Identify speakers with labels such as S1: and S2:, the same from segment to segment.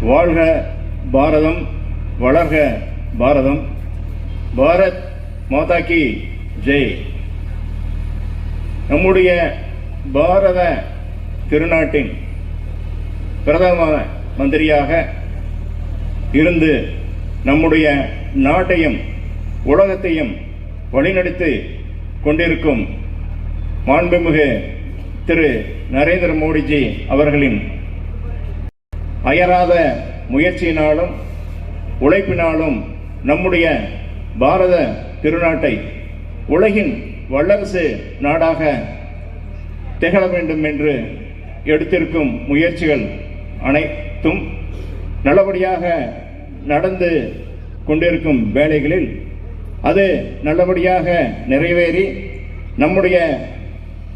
S1: வாழ்க பாரதம் வளர்க பாரதம். பாரத் மாதா கி ஜெய். நம்முடைய பாரத திருநாட்டின் பிரதம மந்திரியாக இருந்து நம்முடைய நாட்டையும் உலகத்தையும் வழிநடத்தி கொண்டிருக்கும் மாண்புமிகு திரு நரேந்திர மோடிஜி அவர்களின் அயராத முயற்சியினாலும் உழைப்பினாலும் நம்முடைய பாரத திருநாட்டை உலகின் வல்லரசு நாடாக திகழ வேண்டும் என்று எடுத்திருக்கும் முயற்சிகள் அனைத்தும் நல்லபடியாக நடந்து கொண்டிருக்கும் வேலைகளில் அது நல்லபடியாக நிறைவேறி நம்முடைய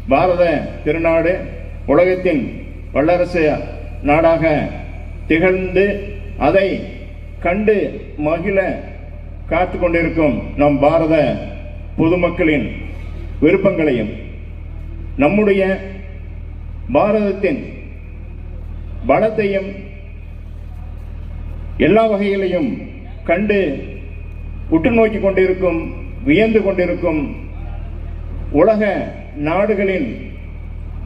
S1: பாரத திருநாடு உலகத்தின் வல்லரசு நாடாக திகழ்ந்து அதை கண்டு மகிழ காத்து கொண்டிருக்கும் நம் பாரத பொதுமக்களின் விருப்பங்களையும் நம்முடைய பாரதத்தின் பலத்தையும் எல்லா வகையிலையும் கண்டு உற்று நோக்கி கொண்டிருக்கும் வியந்து கொண்டிருக்கும் உலக நாடுகளின்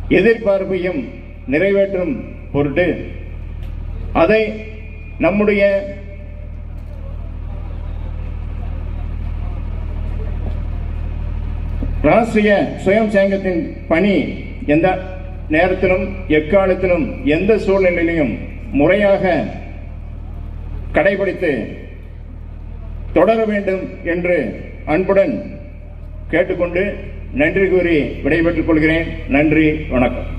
S1: எதிர்பார்ப்பையும் நிறைவேற்றும் பொருட்டு அதை நம்முடைய ராஷ்டிரிய சுயம் சேங்கத்தின் பணி எந்த நேரத்திலும் எக்காலத்திலும் எந்த சூழ்நிலையிலும் முறையாக கடைபிடித்து தொடர வேண்டும் என்று அன்புடன் கேட்டுக்கொண்டு நன்றி கூறி விடைபெற்றுக் கொள்கிறேன். நன்றி வணக்கம்.